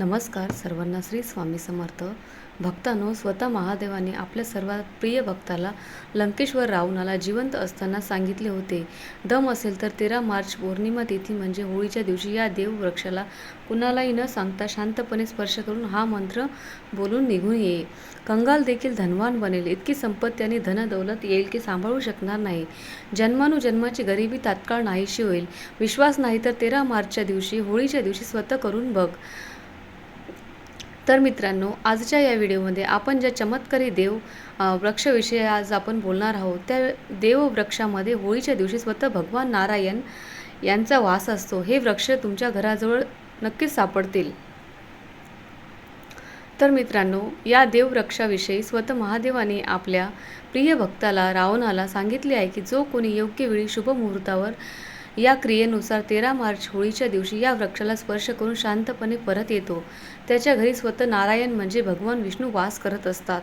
नमस्कार सर्वांना श्री स्वामी समर्थ. भक्तांनो स्वतः महादेवाने आपल्या सर्वात प्रिय भक्ताला लंकेश्वर रावणाला जिवंत असताना सांगितले होते. दम असेल तर तेरा मार्च पौर्णिमा तिथी म्हणजे होळीच्या दिवशी या देव वृक्षाला कुणालाही न सांगता शांतपणे स्पर्श करून हा मंत्र बोलून निघून ये. कंगाल देखील धनवान बनेल. इतकी संपत्ती आणि धनदौलत येईल की सांभाळू शकणार नाही. जन्मानुजन्माची गरिबी तात्काळ नाहीशी होईल. विश्वास नाही तर तेरा मार्चच्या दिवशी होळीच्या दिवशी स्वतः करून बघ. तर मित्रांनो आजच्या या व्हिडिओमध्ये आपण ज्या चमत्कारी देव वृक्षाविषयी वृक्षविषयी आज आपण बोलणार आहोत त्या देव वृक्षामध्ये होळीच्या दिवशी स्वतः भगवान नारायण यांचा वास असतो. हे वृक्ष तुमच्या घराजवळ नक्कीच सापडतील. तर मित्रांनो या देववृक्षाविषयी स्वतः महादेवाने आपल्या प्रिय भक्ताला रावणाला सांगितले आहे की जो कोणी योग्य वेळी शुभ मुहूर्तावर या क्रियेनुसार तेरा मार्च होळीच्या दिवशी या वृक्षाला स्पर्श करून शांतपणे परत येतो. त्याच्या घरी स्वतः नारायण म्हणजे भगवान विष्णू वास करत असतात.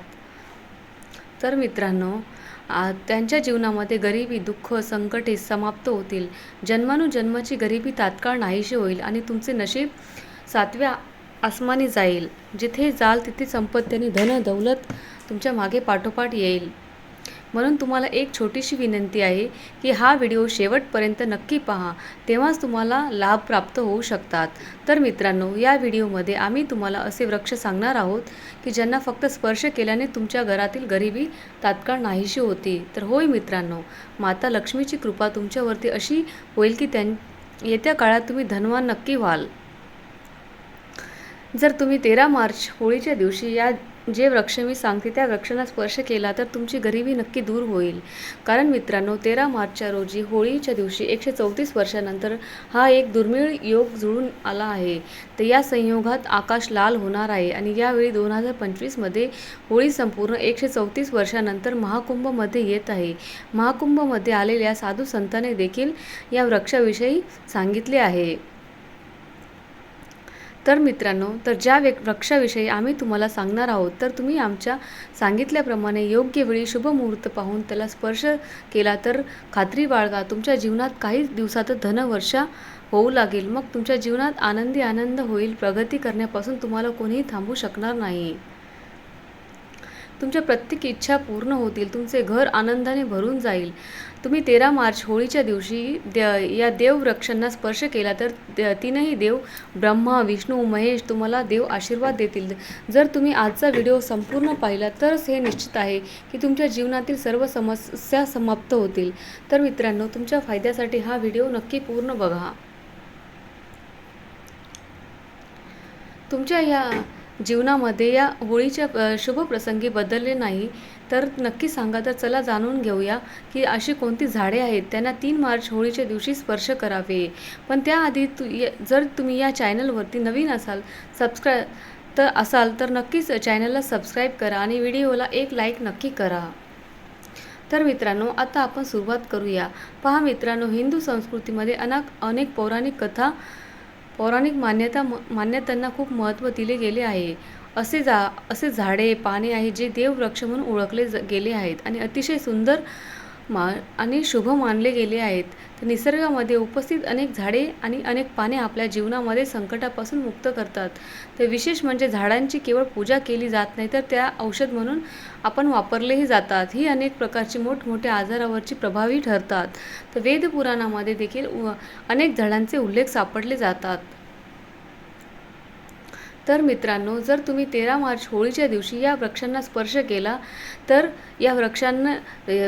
तर मित्रांनो आ, त्यांच्या जीवनामध्ये गरिबी दुःख संकटे समाप्त होतील. जन्मानुजन्माची गरिबी तात्काळ नाहीशी होईल आणि तुमचे नशीब सातव्या आसमानी जाईल. जिथे जाल तिथे संपत्ती आणि धन दौलत तुमच्या मागे पाठोपाठ येईल. म्हणून तुम्हाला एक छोटीशी विनंती आहे की हा व्हिडिओ शेवटपर्यंत नक्की पहा तेव्हाच तुम्हाला लाभ प्राप्त होऊ शकतात. तर मित्रांनो या व्हिडिओमध्ये आम्ही तुम्हाला असे वृक्ष सांगणार आहोत की ज्यांना फक्त स्पर्श केल्याने तुमच्या घरातील गरिबी तात्काळ नाहीशी होती. तर होय मित्रांनो माता लक्ष्मीची कृपा तुमच्यावरती अशी होईल की त्यां येत्या काळात तुम्ही धनवान नक्की व्हाल. जर तुम्ही तेरा मार्च होळीच्या दिवशी या जे वृक्ष मी सांगते त्या वृक्षांना स्पर्श केला तर तुमची गरिबी नक्की दूर होईल. कारण मित्रांनो तेरा मार्चच्या रोजी होळीच्या दिवशी एकशे चौतीस वर्षानंतर हा एक दुर्मिळ योग जुळून आला आहे. तर या संयोगात आकाश लाल होणार आहे आणि यावेळी दोन हजार पंचवीसमध्ये होळी संपूर्ण एकशे चौतीस वर्षानंतर महाकुंभमध्ये येत आहे. महाकुंभमध्ये आलेल्या साधू संतांनी देखील या वृक्षाविषयी सांगितले आहे. तर मित्रांनो तर ज्या व्य वृक्षाविषयी आम्ही तुम्हाला सांगणार आहोत तर तुम्ही आमच्या सांगितल्याप्रमाणे योग्य वेळी शुभ मुहूर्त पाहून त्याला स्पर्श केला तर खात्री बाळगा तुमच्या जीवनात काही दिवसातच धनवर्षा होऊ लागेल. मग तुमच्या जीवनात आनंदी आनंद होईल. प्रगती करण्यापासून तुम्हाला कोणीही थांबू शकणार नाही. तुमच्या प्रत्येक इच्छा पूर्ण होतील तुमचे घर आनंदाने भरून जाईल. तुम्ही तेरा मार्च होळीच्या दिवशी द या देव वृक्षांना स्पर्श केला तर तीनही देव ब्रह्मा विष्णू महेश तुम्हाला देव आशीर्वाद देतील. जर तुम्ही आजचा व्हिडिओ संपूर्ण पाहिला तरच हे निश्चित आहे की तुमच्या जीवनातील सर्व समस्या समाप्त होतील. तर मित्रांनो तुमच्या फायद्यासाठी हा व्हिडिओ नक्की पूर्ण बघा. तुमच्या या जीवनामध्ये या होळीच्या शुभप्रसंगी शुभ प्रसंगी बदलले नाही तर नक्की सांगा. तर चला जाणून घेऊया की अशी कोणती झाडे आहेत त्यांना तीन मार्च होळीच्या दिवशी स्पर्श करावे. पण त्याआधी तु य- जर तुम्ही या चॅनलवरती नवीन असाल सबस्क्राय तर असाल तर नक्कीच चॅनलला सबस्क्राईब करा आणि व्हिडिओला एक लाईक नक्की करा. तर मित्रांनो आता आपण सुरुवात करूया. पहा मित्रांनो हिंदू संस्कृतीमध्ये अनेक अनेक पौराणिक कथा पौराणिक मान्यता मान्यतांना खूप महत्त्व दिले गेले आहे. असे जा असे झाडे पाने आहे जे देववृक्ष म्हणून ओळखले ज गेले आहेत आणि अतिशय सुंदर मा आणि शुभ मानले गेले आहेत. तर निसर्गामध्ये उपस्थित अनेक झाडे आणि अनेक पाने आपल्या जीवनामध्ये संकटापासून मुक्त करतात. तर विशेष म्हणजे झाडांची केवळ पूजा केली जात नाही तर त्या औषध म्हणून आपण वापरलेही जातात. ही अनेक प्रकारची मोठमोठ्या आजारावरची प्रभावी ठरतात. तर वेदपुराणामध्ये देखील अनेक झाडांचे उल्लेख सापडले जातात. तर मित्रांनो जर तुम्ही तेरा मार्च होळीच्या दिवशी या वृक्षांना स्पर्श केला तर या वृक्षांना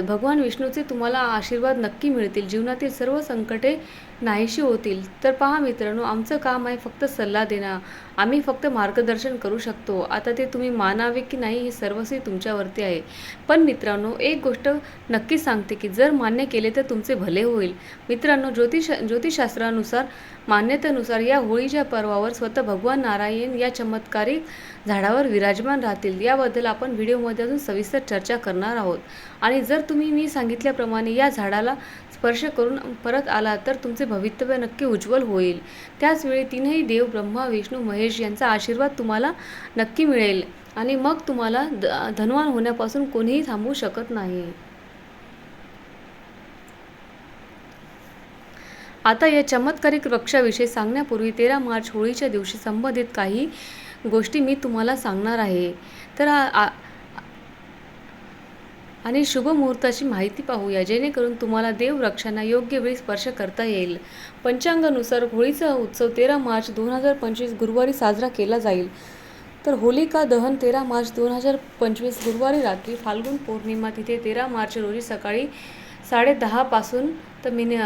भगवान विष्णूचे तुम्हाला आशीर्वाद नक्की मिळतील. जीवनातील सर्व संकटे नाहीशी होतील. तर पहा मित्रांनो आमचं काम आहे फक्त सल्ला देणं. आम्ही फक्त मार्गदर्शन करू शकतो. आता ते तुम्ही मानावे की नाही हे सर्वस्वी तुमच्यावरती आहे. पण मित्रांनो एक गोष्ट नक्की सांगते की जर मान्य केले तर तुमचे भले होईल. मित्रांनो ज्योतिष ज्योतिषशास्त्रानुसार मान्यतेनुसार या होळीच्या पर्वावर स्वतः भगवान नारायण या चमत्कारिक झाडावर विराजमान राहतील. याबद्दल आपण व्हिडिओमध्ये अजून सविस्तर चर्चा करणार आहोत. आणि जर तुम्ही मी सांगितल्याप्रमाणे या झाडाला स्पर्श करून परत आला तर तुमचे भवितव्य नक्की उज्ज्वल होईल. त्याचवेळी तीनही देव ब्रह्मा विष्णू महेश यांचा आशीर्वाद तुम्हाला नक्की मिळेल. आणि मग तुम्हाला द धनवान होण्यापासून कोणीही थांबवू शकत नाही. आता या चमत्कारिक वृक्षाविषयी सांगण्यापूर्वी तेरा मार्च होळीच्या दिवशी संबंधित काही गोष्टी मी तुम्हाला सांगणार आहे. तर आ- आ- आणि शुभ मुहूर्ताची माहिती पाहूया जेणेकरून तुम्हाला देववृक्षांना योग्य वेळी स्पर्श करता येईल. पंचांगानुसार होळीचा उत्सव तेरा मार्च दोन हजार पंचवीस गुरुवारी साजरा केला जाईल. तर होलिका दहन तेरा मार्च दोन हजार पंचवीस गुरुवारी रात्री फाल्गुन पौर्णिमा तिथे तेरा मार्च रोजी सकाळी साडेदहापासून तर मिनि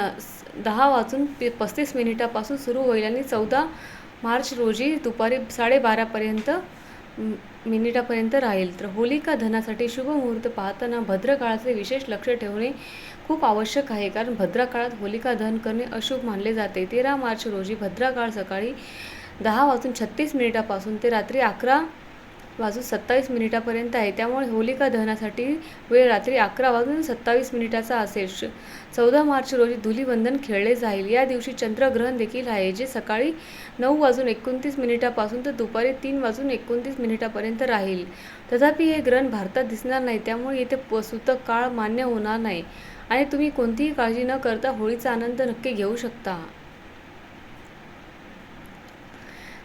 दहा वाजून ते पस्तीस मिनिटापासून सुरू होईल आणि चौदा मार्च रोजी दुपारी साडेबारापर्यंत मिनिटापर्यंत राहील. तर होलिका धनासाठी शुभ मुहूर्त पाहताना भद्रकाळाचे विशेष लक्ष ठेवणे खूप आवश्यक आहे कारण भद्रकाळात होलिका दहन करणे अशुभ मानले जाते. तेरा मार्च रोजी भद्रकाळ सकाळी दहा वाजून छत्तीस मिनिटापासून ते रात्री अकरा वाजून सत्तावीस मिनिटापर्यंत आहे. त्यामुळे होलिका दहनासाठी वेळ रात्री अकरा वाजून सत्तावीस मिनिटाचा असेल. चौदा मार्च रोजी धुलीवंदन खेळले जाईल. या दिवशी चंद्रग्रहण देखील आहे जे सकाळी नऊ वाजून एकोणतीस मिनिटापासून तर दुपारी तीन वाजून एकोणतीस मिनिटापर्यंत राहील. तथापि हे ग्रहण भारतात दिसणार नाही त्यामुळे येथे प- सूतक काळ मान्य होणार नाही. आणि तुम्ही कोणतीही काळजी न करता होळीचा आनंद नक्की घेऊ शकता.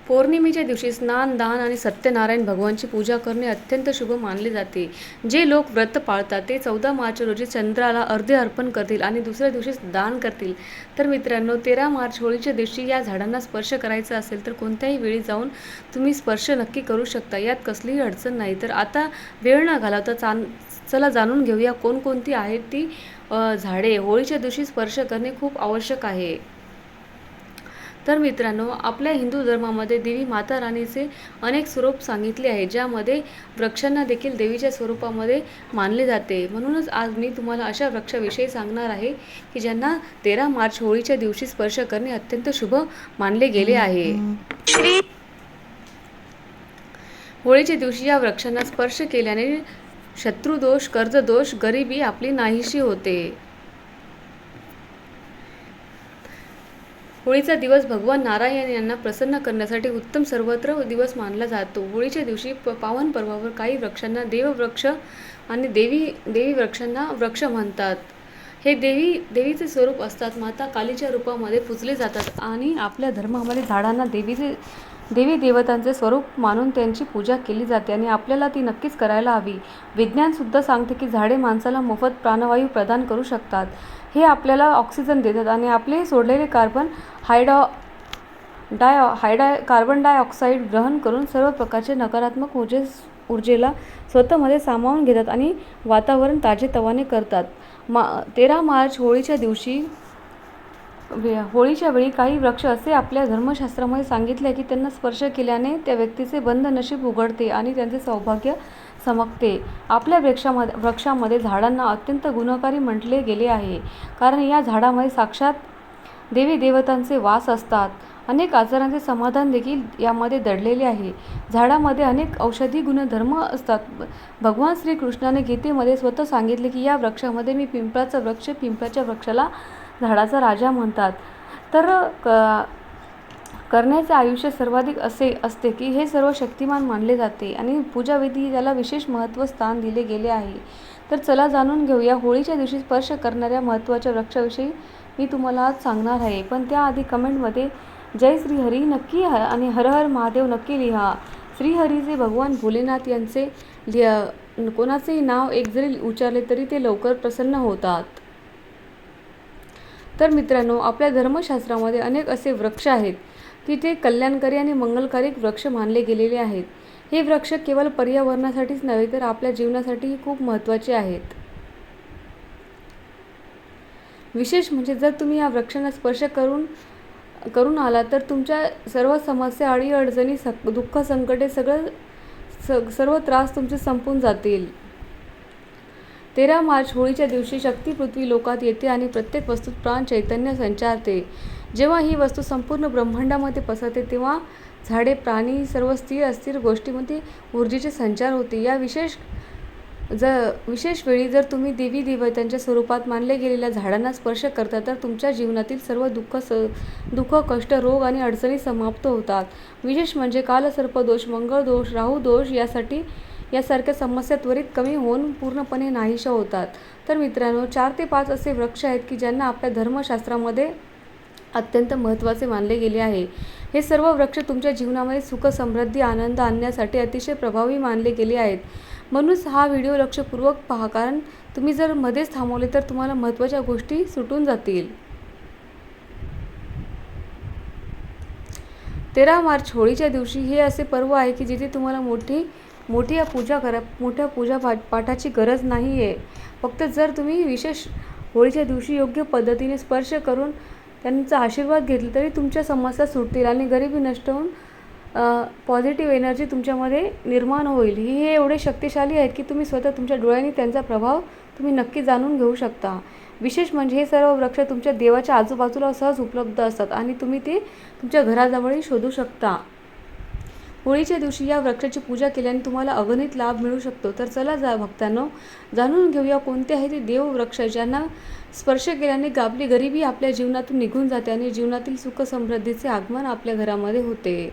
पौर्णिमेच्या दिवशी स्नान दान आणि सत्यनारायण भगवानची पूजा करणे अत्यंत शुभ मानले जाते. जे लोक व्रत पाळतात ते चौदा मार्च रोजी चंद्राला अर्धे अर्पण करतील आणि दुसऱ्या दिवशी दान करतील. तर मित्रांनो तेरा मार्च होळीच्या दिवशी या झाडांना स्पर्श करायचा असेल तर कोणत्याही वेळी जाऊन तुम्ही स्पर्श नक्की करू शकता. यात कसलीही अडचण नाही. तर आता वेळ ना घालवता चान चला जाणून घेऊया कोणकोणती आहेत ती झाडे. होळीच्या दिवशी स्पर्श करणे खूप आवश्यक आहे. तर मित्रांनो आपल्या हिंदू धर्मामध्ये देवी माता राणीचे अनेक स्वरूप सांगितले आहे ज्यामध्ये वृक्षांना देखील देवीच्या स्वरूपामध्ये मानले जाते. म्हणूनच आज मी तुम्हाला अशा वृक्षाविषयी सांगणार आहे की ज्यांना तेरा मार्च होळीच्या दिवशी स्पर्श करणे अत्यंत शुभ मानले गेले आहे. होळीच्या दिवशी या वृक्षांना स्पर्श केल्याने शत्रुदोष कर्जदोष गरिबी आपली नाहीशी होते. होळीचा दिवस भगवान नारायण यांना प्रसन्न करण्यासाठी उत्तम सर्वत्र दिवस मानला जातो. होळीच्या दिवशी प पावन पर्वावर काही वृक्षांना देववृक्ष आणि देवी देवी वृक्षांना वृक्ष म्हणतात. हे देवी देवीचे स्वरूप असतात. माता कालीच्या रूपामध्ये पूजले जातात आणि आपल्या धर्मामध्ये झाडांना देवीचे देवी देवतांचे स्वरूप मानून त्यांची पूजा केली जाते आणि आपल्याला ती नक्कीच करायला हवी. विज्ञानसुद्धा सांगते की झाडे माणसाला मोफत प्राणवायू प्रदान करू शकतात. हे आपल्याला ऑक्सिजन देतात आणि आपले सोडलेले कार्बन हायडॉ डाय हायडाय कार्बन डायऑक्साईड ग्रहण करून सर्व प्रकारचे नकारात्मक ऊर्जे ऊर्जेला स्वतःमध्ये सामावून घेतात आणि वातावरण ताजेतवाने करतात. मा तेरा मार्च होळीच्या दिवशी वे- होळीच्या वेळी काही वृक्ष असे आपल्या धर्मशास्त्रामध्ये सांगितले आहे की त्यांना स्पर्श केल्याने त्या व्यक्तीचे बंद नशीब उघडते आणि त्यांचे सौभाग्य चमकते. आपल्या वृक्षामध्ये वृक्षामध्ये झाडांना अत्यंत गुणकारी म्हटले गेले आहे. कारण या झाडामध्ये साक्षात देवी देवतांचे वास असतात. अनेक आजारांचे समाधान देखील यामध्ये दडलेले आहे. झाडामध्ये अनेक औषधी गुणधर्म असतात. भगवान श्रीकृष्णाने गीतेमध्ये स्वतः सांगितले की या वृक्षामध्ये मी पिंपळाचा वृक्ष पिंपळाच्या वृक्षाला झाडाचा राजा म्हणतात. तर क करण्याचे आयुष्य सर्वाधिक असे असते की हे सर्व शक्तिमान मानले जाते आणि पूजाविधी याला विशेष महत्त्व स्थान दिले गेले आहे. तर चला जाणून घेऊया होळीच्या दिवशी स्पर्श करणाऱ्या महत्त्वाच्या वृक्षाविषयी मी तुम्हाला आज सांगणार आहे. पण त्याआधी कमेंटमध्ये जय श्रीहरी नक्की ह आणि हर हर महादेव नक्की लिहा. श्रीहरीचे भगवान भोलेनाथ यांचे लिह कोणाचेही नाव एक जरी उच्चारले तरी ते लवकर प्रसन्न होतात. तर मित्रांनो आपल्या धर्मशास्त्रामध्ये अनेक असे वृक्ष आहेत. की ते कल्याणकारी आणि मंगलकारी वृक्ष मानले गेलेले आहेत. हे वृक्ष केवळ पर्यावरणासाठीच नव्हे तर आपल्या जीवनासाठीही खूप महत्त्वाचे आहेत. विशेष म्हणजे जर तुम्ही या वृक्षांना स्पर्श करून करून आला तर तुमच्या सर्व समस्या अडीअडचणी सक दुःख संकटे सगळं स सर्व त्रास तुमचे संपून जातील. तेरा मार्च होळीच्या दिवशी शक्ती पृथ्वी लोकात येते आणि प्रत्येक वस्तूत प्राण चैतन्य संचारते. जेव्हा ही वस्तू संपूर्ण ब्रह्मांडामध्ये पसरते तेव्हा झाडे प्राणी सर्व स्थिर अस्थिर गोष्टीमध्ये ऊर्जेचे संचार होते. या विशेष जर विशेष वेळी जर तुम्ही देवी देवतांच्या स्वरूपात मानले गेलेल्या झाडांना स्पर्श करता तर तुमच्या जीवनातील सर्व दुःख स दुःख कष्ट रोग आणि अडचणी समाप्त होतात. विशेष म्हणजे कालसर्प दोष मंगळ दोष राहू राहूदोष यासाठी यासारख्या समस्या त्वरित कमी होऊन पूर्णपणे नाहीशा होतात. तर मित्रांनो चार ते पाच असे वृक्ष आहेत की ज्यांना आपल्या धर्मशास्त्रामध्ये अत्यंत महत्त्वाचे मानले गेले आहे. हे सर्व वृक्ष तुमच्या जीवनामध्ये सुख समृद्धी आनंद आणण्यासाठी अतिशय प्रभावी मानले गेले आहेत. म्हणूनच हा व्हिडिओ लक्षपूर्वक पहा कारण तुम्ही जर मध्येच थांबवले तर तुम्हाला महत्त्वाच्या गोष्टी सुटून जातील. तेरा मार्च होळीच्या दिवशी हे असे पर्व आहे की जिथे तुम्हाला मोठी मोठी या पूजा करा मोठ्या पूजा पाठ पाठाची गरज नाही आहे फक्त जर तुम्ही विशेष होळीच्या दिवशी योग्य पद्धतीने स्पर्श करून त्यांचा आशीर्वाद घेतला तरी तुमच्या समस्या सुटतील आणि गरिबी नष्ट होऊन पॉझिटिव्ह एनर्जी तुमच्यामध्ये निर्माण होईल. ही हे एवढे शक्तिशाली आहेत की तुम्ही स्वतः तुमच्या डोळ्यांनी त्यांचा प्रभाव तुम्ही नक्की जाणून घेऊ शकता. विशेष म्हणजे हे सर्व वृक्ष तुमच्या देवाच्या आजूबाजूला सहज उपलब्ध असतात आणि तुम्ही ते तुमच्या घराजवळही शोधू शकता. होळीच्या दिवशी या वृक्षाची पूजा केल्याने तुम्हाला अगणित लाभ मिळू शकतो. तर चला जा भक्तांनो जाणून घेऊया कोणते आहे ते देववृक्ष ज्यांना स्पर्श केल्याने आपली गरिबी आपल्या जीवनातून निघून जाते आणि जीवनातील सुख समृद्धीचे आगमन आपल्या घरामध्ये होते.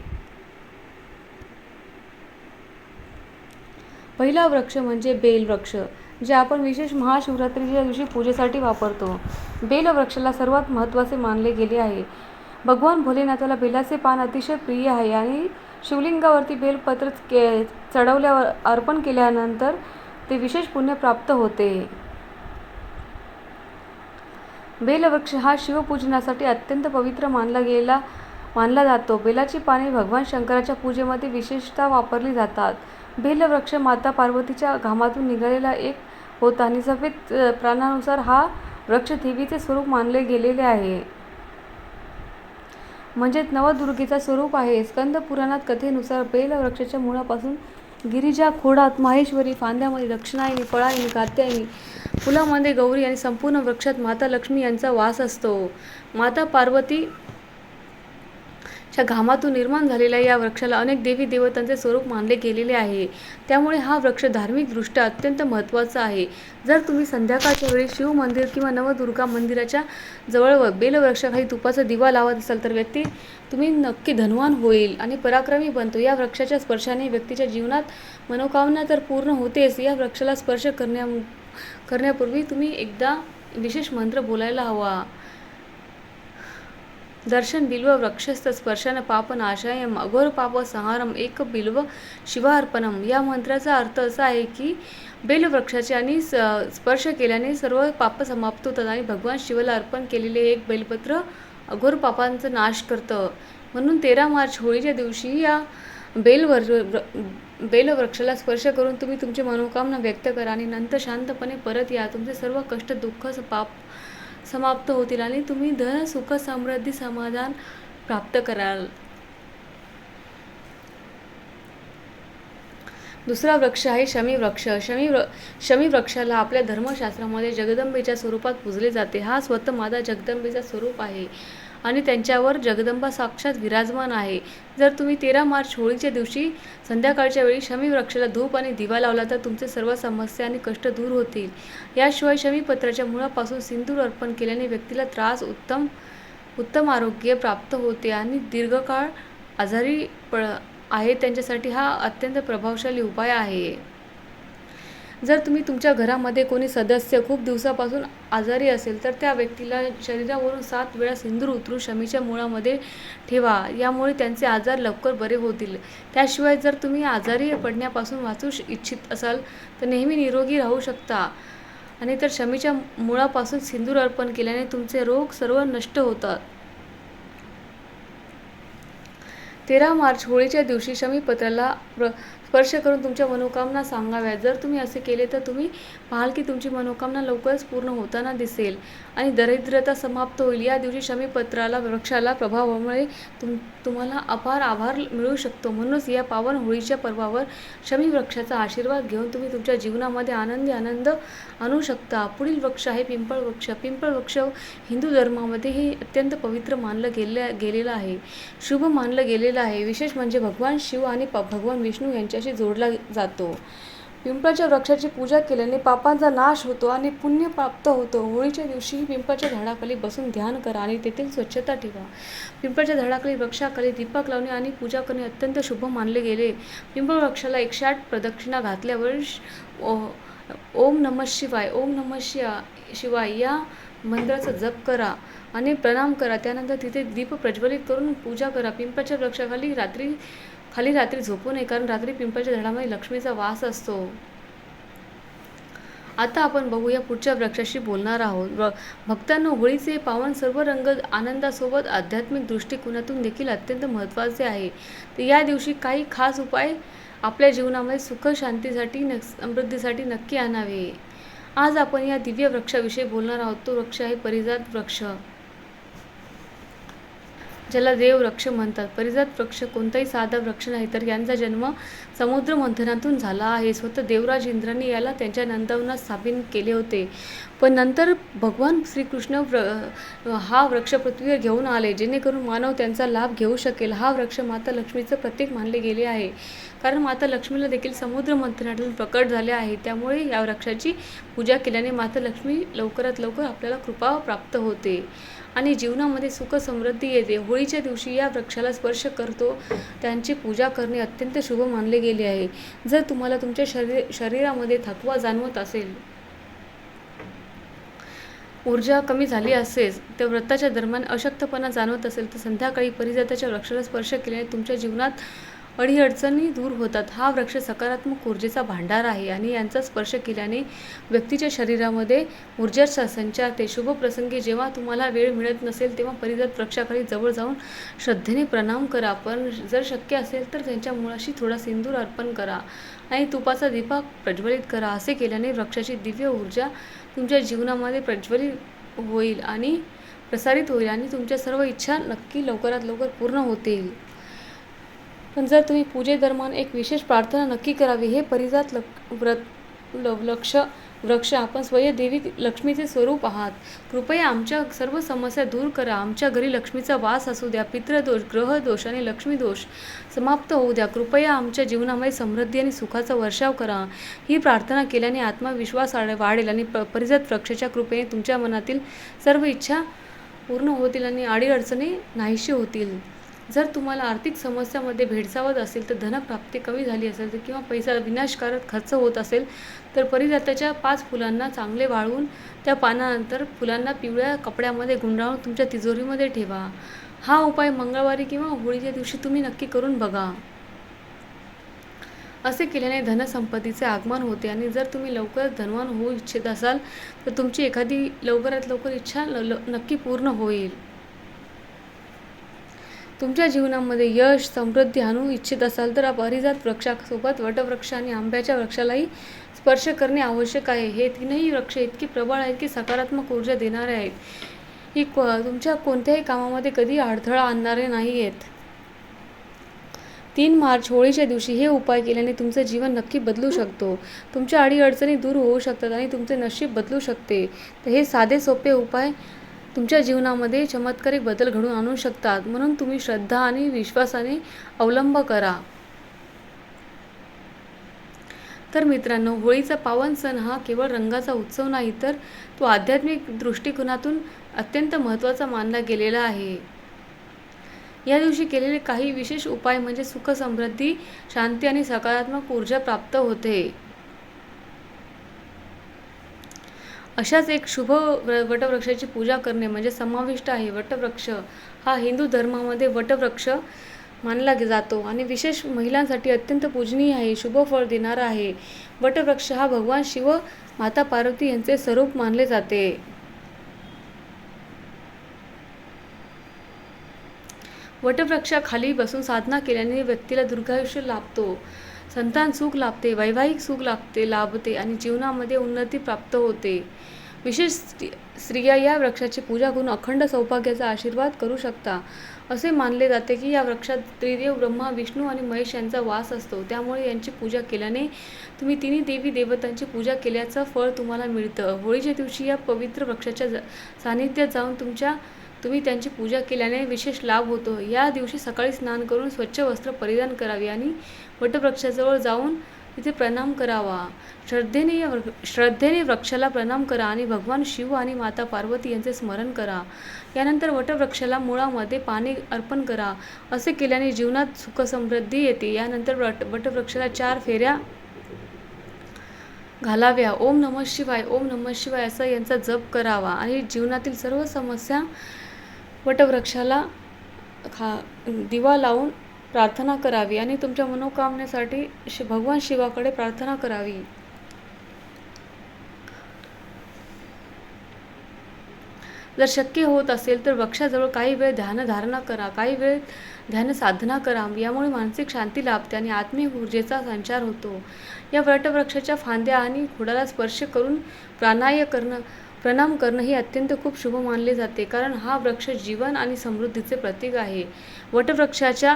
पहिला वृक्ष म्हणजे बेल वृक्ष जे आपण विशेष महाशिवरात्रीच्या दिवशी पूजेसाठी वापरतो. बेल वृक्षाला सर्वात महत्त्वाचे मानले गेले आहे. भगवान भोलेनाथाला बेलाचे पान अतिशय प्रिय आहे आणि शिवलिंगावरती बेलपत्र के चढवल्यावर अर्पण केल्यानंतर ते विशेष पुण्य प्राप्त होते. बेलवृक्ष हा शिवपूजनासाठी अत्यंत पवित्र मानला गेला मानला जातो. बेलाची पाने भगवान शंकराच्या पूजेमध्ये विशेषतः वापरली जातात. बेलवृक्ष माता पार्वतीच्या घामातून निघालेला एक होता. आणि सफेद प्राणानुसार हा वृक्ष देवीचे स्वरूप मानले गेलेले आहे. म्हणजेच नवदुर्गेचा स्वरूप आहे. स्कंद पुराणात कथेनुसार बेल वृक्षाच्या मुळापासून गिरिजा खोडात माहेश्वरी फांद्यामध्ये दक्षिणायनी फळायनी कात्यायनी फुलामध्ये गौरी आणि संपूर्ण वृक्षात माता लक्ष्मी यांचा वास असतो. माता पार्वती च्या घामातून निर्माण झालेल्या या वृक्षाला अनेक देवी देवतांचे स्वरूप मानले गेलेले आहे. त्यामुळे हा वृक्ष धार्मिकदृष्ट्या अत्यंत महत्त्वाचा आहे. जर तुम्ही संध्याकाळच्या वेळी शिव मंदिर किंवा नवदुर्गा मंदिराच्या जवळ बेलवृक्षाखाली तुपाचा दिवा लावत असाल तर व्यक्ती तुम्ही नक्की धनवान होईल आणि पराक्रमी बनतो. या वृक्षाच्या स्पर्शाने व्यक्तीच्या जीवनात मनोकामना तर पूर्ण होतेच. या वृक्षाला स्पर्श करण्या करण्यापूर्वी तुम्ही एकदा विशेष मंत्र बोलायला हवा. दर्शन बिल्व वृक्षस्थ स्पर्शन पाप नाशायम अघोर पाप संहारम एक बिल्व शिवार्पणम. या मंत्राचा अर्थ असा आहे की बेलवृक्षाचे आणि स्पर्श केल्याने सर्व पाप समाप्त होतात आणि भगवान शिवाला अर्पण केलेले एक बेलपत्र अघोर पापांचा नाश करतं. म्हणून तेरा मार्च होळीच्या दिवशी या बेलवर बेलवृक्षाला स्पर्श करून तुम्ही तुमची मनोकामना व्यक्त करा आणि नंतर शांतपणे परत या. तुमचे सर्व कष्ट दुःख पाप समाप्त होतील आणि तुम्ही धन सुख समृद्धी समाधान प्राप्त कराल. दुसरा वृक्ष आहे शमी वृक्ष. शमी व्र शमी वृक्षाला आपल्या धर्मशास्त्रामध्ये जगदंबेच्या स्वरूपात पूजले जाते. हा स्वतः माता जगदंबेचा स्वरूप आहे. आणि त्यांच्यावर जगदंबा साक्षात विराजमान आहे. जर तुम्ही तेरा मार्च होळीच्या दिवशी संध्याकाळच्या वेळी शमी वृक्षाला धूप आणि दिवा लावला तर तुमचे सर्व समस्या आणि कष्ट दूर होतील. याशिवाय शमीपत्राच्या मुळापासून सिंदूर अर्पण केल्याने व्यक्तीला त्रास उत्तम उत्तम आरोग्य प्राप्त होते आणि दीर्घकाळ आजारी प आहे त्यांच्यासाठी हा अत्यंत प्रभावशाली उपाय आहे. जर तुम्ही तुमच्या घरामध्ये कोणी सदस्य खूप दिवसापासून आजारी असेल तर त्या व्यक्तीला शरीरावरून सात वेळा सिंदूर उतरून शमीच्या मुळामध्ये ठेवा. यामुळे त्यांचे आजार लवकर बरे होतील. त्याशिवाय जर तुम्ही आजारी पडण्यापासून वाचू इच्छित असाल तर नेहमी निरोगी राहू शकता. आणि तर शमीच्या मुळापासून सिंदूर अर्पण केल्याने तुमचे रोग सर्व नष्ट होतात. तेरा मार्च होळीच्या दिवशी शमीपत्राला प्र स्पर्श करून तुमच्या मनोकामना सांगाव्यात. जर तुम्ही असे केले तर तुम्ही पाहाल की तुमची मनोकामना लवकरच पूर्ण होताना दिसेल. आणि दरिद्रता समाप्त होईल. या दिवशी शमीपत्राला वृक्षाला प्रभावामुळे तुम तुम्हाला अपार आभार मिळू शकतो. म्हणूनच या पावन होळीच्या पर्वावर शमी वृक्षाचा आशीर्वाद घेऊन तुम्ही तुमच्या जीवनामध्ये आनंदी आनंद आणू शकता. पुढील वृक्ष आहे पिंपळ वृक्ष. पिंपळ वृक्ष हिंदू धर्मामध्ये हे अत्यंत पवित्र मानलं गेले गेलेलं आहे. शुभ मानलं गेलेलं आहे. विशेष म्हणजे भगवान शिव आणि प भगवान विष्णू यांच्याशी जोडला जातो. पिंपळाच्या वृक्षाची पूजा केल्याने पापांचा नाश होतो आणि पुण्य प्राप्त होतो. होळीच्या दिवशी पिंपळाच्या झाडाखाली बसून ध्यान करा आणि तेथील स्वच्छता ठेवा. पिंपळाच्या झाडाखाली वृक्षाखाली दीपक लावणे आणि पूजा करणे अत्यंत शुभ मानले गेले. पिंपळ वृक्षाला एकशे आठ प्रदक्षिणा घातल्यावर ओम नम शिवाय ओम नम शिवा शिवाय या मंत्राचा जप करा आणि प्रणाम करा. त्यानंतर तिथे दीप प्रज्वलित करून पूजा करा. पिंपळाच्या वृक्षाखाली रात्री खाली रात्री झोपू नये कारण रात्री पिंपळाच्या झाडामध्ये लक्ष्मीचा वास असतो. आता आपण बघूया पुढच्या वृक्षाशी बोलणार आहोत. व होळीचे पावन सर्व रंग आनंदासोबत आध्यात्मिक दृष्टिकोनातून देखील अत्यंत महत्त्वाचे आहे. तर या दिवशी काही खास उपाय आपल्या जीवनामध्ये सुख शांतीसाठी न समृद्धीसाठी नक्की आणावे. आज आपण या दिव्य वृक्षाविषयी बोलणार आहोत. तो वृक्ष आहे परिजात वृक्ष. ज्याला देव वृक्ष म्हणतात. परिजात वृक्ष कोणताही साधा वृक्ष नाही तर यांचा जन्म समुद्र मंथनातून झाला आहे. स्वतः देवराज इंद्रांनी याला त्यांच्या नंदवनात स्थापित केले होते. पण नंतर भगवान श्रीकृष्ण व्र हा वृक्ष पृथ्वीवर घेऊन आले जेणेकरून मानव त्यांचा लाभ घेऊ शकेल. हा वृक्ष माता लक्ष्मीचं प्रतीक मानले गेले आहे. कारण माता लक्ष्मीला देखील समुद्र मंथनातून प्रकट झाले आहे. त्यामुळे या वृक्षाची पूजा केल्याने माता लक्ष्मी लवकरात लवकर आपल्याला कृपा प्राप्त होते. आणि जीवनामध्ये सुख समृद्धी येते. होळीच्या दिवशी या वृक्षाला स्पर्श करतो. त्यांची पूजा करणे अत्यंत शुभ मानले गेले आहे. जर तुम्हाला तुमच्या शरीर शरीरामध्ये थकवा जाणवत असेल ऊर्जा कमी झाली असेल तर व्रताच्या दरम्यान अशक्तपणा जाणवत असेल तर संध्याकाळी परिजाताच्या वृक्षाला स्पर्श केल्याने तुमच्या जीवनात अडीअडचणी दूर होतात. हा वृक्ष सकारात्मक ऊर्जेचा भांडार आहे आणि यांचा स्पर्श केल्याने व्यक्तीच्या शरीरामध्ये ऊर्जा संचारते शुभ प्रसंगी जेव्हा तुम्हाला वेळ मिळत नसेल तेव्हा परिजात वृक्षाखाली जवळ जाऊन श्रद्धेने प्रणाम करा. पण जर शक्य असेल तर त्यांच्या मुळाशी थोडा सिंदूर अर्पण करा आणि तुपाचा दीपा प्रज्वलित करा. असे केल्याने वृक्षाची दिव्य ऊर्जा तुमच्या जीवनामध्ये प्रज्वलित होईल आणि प्रसारित होईल आणि तुमच्या सर्व इच्छा नक्की लवकरात लवकर पूर्ण होतील. पण जर तुम्ही पूजेदरम्यान एक विशेष प्रार्थना नक्की करावी हे परिजात लक व्रत ल लक्ष वृक्ष आपण स्वयं देवी लक्ष्मीचे स्वरूप आहात. कृपया आमच्या सर्व समस्या दूर करा. आमच्या घरी लक्ष्मीचा वास असू द्या. पितृदोष ग्रहदोष आणि लक्ष्मीदोष समाप्त होऊ द्या. कृपया आमच्या जीवनामध्ये समृद्धी आणि सुखाचा वर्षाव करा. ही प्रार्थना केल्याने आत्मविश्वास वाढेल आणि प परिजात वृक्षाच्या कृपेने तुमच्या मनातील सर्व इच्छा पूर्ण होतील आणि अडीअडचणी नाहीशी होतील. जर तुम्हाला आर्थिक समस्यामध्ये भेडसावत असेल तर धनप्राप्ती कमी झाली असेल तर किंवा पैसा विनाशकारक खर्च होत असेल तर परिजाताच्या पाच फुलांना चांगले वाळवून त्या पानानंतर फुलांना पिवळ्या कपड्यामध्ये गुंडाळून तुमच्या तिजोरीमध्ये ठेवा. हा उपाय मंगळवारी किंवा होळीच्या दिवशी तुम्ही नक्की करून बघा. असे केल्याने धनसंपत्तीचे आगमन होते आणि जर तुम्ही लवकरच धनवान होऊ इच्छित असाल तर तुमची एखादी लवकरात लवकर इच्छा ल- ल- नक्की पूर्ण होईल. तुमच्या जीवनामध्ये यश समृद्धी आणू इच्छित असाल तर परिजात वृक्षासोबत वटवृक्ष आणि आंब्याच्या वृक्षालाही स्पर्श करणे आवश्यक आहे. हे तीनही वृक्ष इतकी प्रबळ आहेत की सकारात्मक ऊर्जा देणारे आहेत. ही को तुमच्या कोणत्याही कामामध्ये कधी अडथळा आणणारे नाही आहेत तीन मार्च होळीच्या दिवशी हे उपाय केल्याने तुमचं जीवन नक्की बदलू शकतो. तुमच्या अडीअडचणी दूर होऊ शकतात आणि तुमचे नशीब बदलू शकते. तर हे साधे सोपे उपाय तुमच्या जीवनामध्ये चमत्कारिक बदल घडून आणू शकतात. म्हणून तुम्ही श्रद्धा आणि विश्वासाने अवलंब करा. तर मित्रांनो होळीचा पावन सण हा केवळ रंगाचा उत्सव नाही तर तो आध्यात्मिक दृष्टिकोनातून अत्यंत महत्त्वाचा मानला गेलेला आहे. या दिवशी केलेले काही विशेष उपाय म्हणजे सुख समृद्धी शांती आणि सकारात्मक ऊर्जा प्राप्त होते. अशाच एक शुभ वटवृक्षाची पूजा करणे म्हणजे समाविष्ट आहे. वटवृक्ष हा हिंदू धर्मामध्ये वटवृक्ष मानला जातो आणि विशेष महिलांसाठी अत्यंत पूजनीय आहे. शुभ फळ देणारा आहे. वटवृक्ष हा भगवान शिव माता पार्वती यांचे स्वरूप मानले जाते. वटवृक्षाखाली बसून साधना केल्याने व्यक्तीला दीर्घायुष्य लाभतो. संतान सुख लाभते वैवाहिक सुख लाभते लाभते आणि जीवनामध्ये उन्नती प्राप्त होते. विशेष स्त्री- स्त्रिया या वृक्षाची पूजा करून अखंड सौभाग्याचा आशीर्वाद करू शकता. असे मानले जाते की या वृक्षात त्रिदेव ब्रह्मा विष्णू आणि महेश यांचा वास असतो. त्यामुळे यांची पूजा केल्याने तुम्ही तिन्ही देवी देवतांची पूजा केल्याचं फळ तुम्हाला मिळतं. होळीच्या दिवशी या पवित्र वृक्षाच्या ज- सानिध्यात जाऊन तुमच्या तुम्ही त्यांची पूजा केल्याने विशेष लाभ होतो. या दिवशी सकाळी स्नान करून स्वच्छ वस्त्र परिधान करावे आणि वटवृक्षाजवळ जाऊन तिथे प्रणाम करावा. श्रद्धेने या श्रद्धेने वृक्षाला प्रणाम करा आणि भगवान शिव आणि माता पार्वती यांचे स्मरण करा. यानंतर वटवृक्षाला मुळामध्ये पाणी अर्पण करा. असे केल्याने जीवनात सुख समृद्धी येते. यानंतर वट वटवृक्षाला चार फेऱ्या घालाव्या. ओम नमः शिवाय ओम नमः शिवाय असा यांचा जप करावा. आणि जीवनातील सर्व समस्या वटवृक्षाला खा दिवा लावून प्रार्थना करावी आणि तुमच्या मनोकामनेसाठी शि भगवान शिवाकडे प्रार्थना करावी. जर शक्य होत असेल तर वृक्षाजवळ काही वेळ ध्यानधारणा करा काही वेळ ध्यान साधना करा. यामुळे मानसिक शांती लाभते आणि आत्मिक ऊर्जेचा संचार होतो. या वटवृक्षाच्या फांद्या आणि खोडाला स्पर्श करून प्राणाय करणं प्रणाम करणं हे अत्यंत खूप शुभ मानले जाते. कारण हा वृक्ष जीवन आणि समृद्धीचे प्रतीक आहे. वटवृक्षाच्या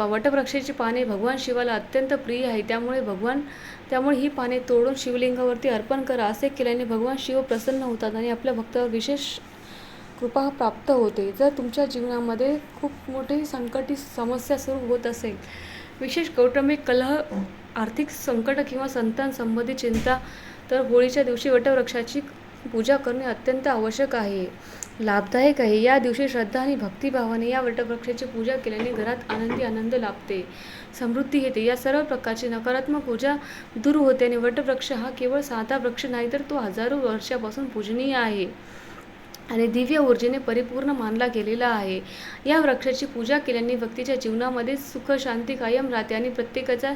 वटवृक्षाची पाने भगवान शिवाला अत्यंत प्रिय आहे. त्यामुळे भगवान त्यामुळे ही पाने तोडून शिवलिंगावरती अर्पण करा असे केल्याने भगवान शिव प्रसन्न होतात आणि आपल्या भक्तावर विशेष कृपा प्राप्त होते. जर तुमच्या जीवनामध्ये खूप मोठी संकटी समस्या सुरू होत असेल विशेष कौटुंबिक कलह आर्थिक संकट किंवा संतान चिंता तर होळीच्या दिवशी वटवृक्षाची पूजा करणे अत्यंत आवश्यक आहे. लाभदायक आहे. या दिवशी श्रद्धा आणि भक्तिभावाने या वटवृक्षाची पूजा केल्याने घरात आनंदी आनंद लाभते. समृद्धी येते. या सर्व प्रकारची नकारात्मक ऊर्जा दूर होते आणि वटवृक्ष हा केवळ साधा वृक्ष नाही तर तो हजारो वर्षापासून पूजनीय आहे. आणि दिव्य ऊर्जेने परिपूर्ण मानला गेलेला आहे. या वृक्षाची पूजा केल्याने व्यक्तीच्या जीवनामध्ये सुख शांती कायम राहते आणि प्रत्येकाच्या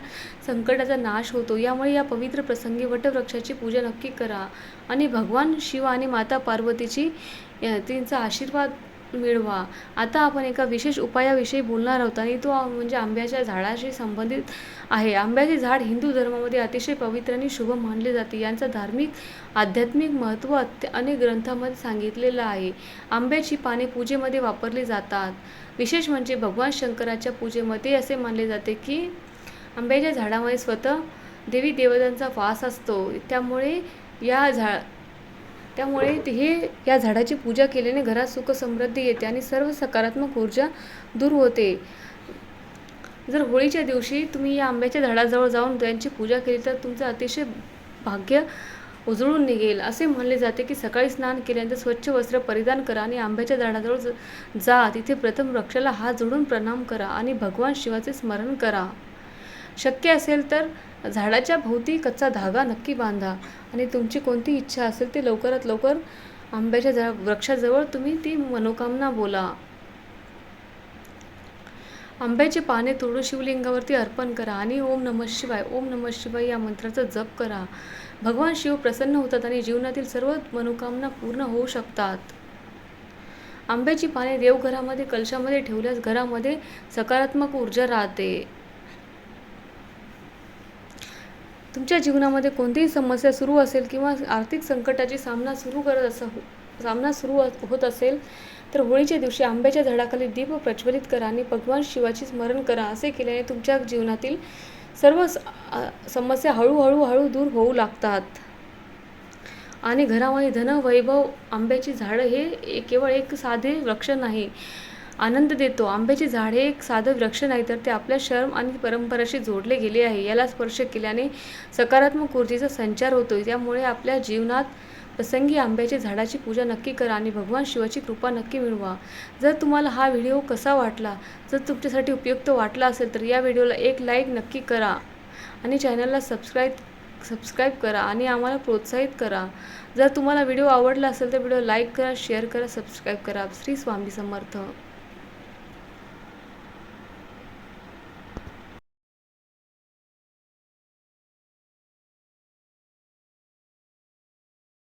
संकटाचा नाश होतो. यामुळे या पवित्र प्रसंगी वटवृक्षाची पूजा नक्की करा. आणि भगवान शिव आणि माता पार्वतीची तिचा त्यांचा आशीर्वाद मिळवा. आता आपण एका विशेष उपायाविषयी बोलणार आहोत आणि तो म्हणजे आंब्याच्या झाडाशी संबंधित आहे. आंब्याचे झाड हिंदू धर्मामध्ये अतिशय पवित्र आणि शुभ मानले जाते. यांचं धार्मिक आध्यात्मिक महत्त्व अनेक ग्रंथामध्ये सांगितलेलं आहे. आंब्याची पाने पूजेमध्ये वापरली जातात. विशेष म्हणजे भगवान शंकराच्या पूजेमध्ये असे मानले जाते की आंब्याच्या झाडामध्ये स्वतः देवी देवतांचा वास असतो. त्यामुळे या झा त्यामुळे ते- हे या झाडाची पूजा केल्याने घरात सुख समृद्धी येते आणि सर्व सकारात्मक ऊर्जा दूर होते. जर होळीच्या दिवशी तुम्ही या आंब्याच्या झाडाजवळ जाऊन त्यांची पूजा केली तर तुमचं अतिशय भाग्य उजळून निघेल. असे म्हणले जाते की सकाळी स्नान केल्यानंतर स्वच्छ वस्त्र परिधान करा आणि आंब्याच्या झाडाजवळ जा तिथे प्रथम वृक्षाला हात जोडून प्रणाम करा आणि भगवान शिवाचे स्मरण करा. शक्य असेल तर झाडाच्या भोवती कच्चा धागा नक्की बांधा. आणि तुमची कोणती इच्छा असेल ती लवकरात लवकर आंब्याच्या झा वृक्षाजवळ तुम्ही ती मनोकामना बोला. आंब्याची पाने तुळू शिवलिंगावरती अर्पण करा आणि ओम नमः शिवाय ओम नमः शिवाय या मंत्राचा जप करा. भगवान शिव प्रसन्न होतात आणि जीवनातील सर्व मनोकामना पूर्ण होऊ शकतात. आंब्याची पाने देवघरामध्ये कलशामध्ये ठेवल्यास घरामध्ये सकारात्मक ऊर्जा राहते. तुमच्या जीवनामध्ये कोणतीही समस्या सुरू असेल किंवा आर्थिक संकटाची सामना सुरू करत असं सामना सुरू होत असेल तर होळीच्या दिवशी आंब्याच्या झाडाखाली दीप प्रज्वलित करा आणि भगवान शिवाची स्मरण करा असे केल्याने तुमच्या जीवनातील सर्व समस्या हळूहळू हळू दूर होऊ लागतात. आणि घरामध्ये धन वैभव आंब्याची झाडं हे केवळ एक साधे वृक्ष नाही आनंद देतो. आंब्याचे झाड हे एक साधं वृक्ष नाही तर ते आपल्या शर्म आणि परंपराशी जोडले गेले आहे. याला स्पर्श केल्याने सकारात्मक ऊर्जेचा संचार होतो त्यामुळे आपल्या जीवनात प्रसंगी आंब्याच्या झाडाची पूजा नक्की करा आणि भगवान शिवाची कृपा नक्की मिळवा. जर तुम्हाला हा व्हिडिओ कसा वाटला जर तुमच्यासाठी उपयुक्त वाटला असेल तर या व्हिडिओला एक लाईक नक्की करा आणि चॅनलला सबस्क्राईब सबस्क्राईब करा आणि आम्हाला प्रोत्साहित करा. जर तुम्हाला व्हिडिओ आवडला असेल तर व्हिडिओ लाईक करा शेअर करा सबस्क्राईब करा. श्री स्वामी समर्थ.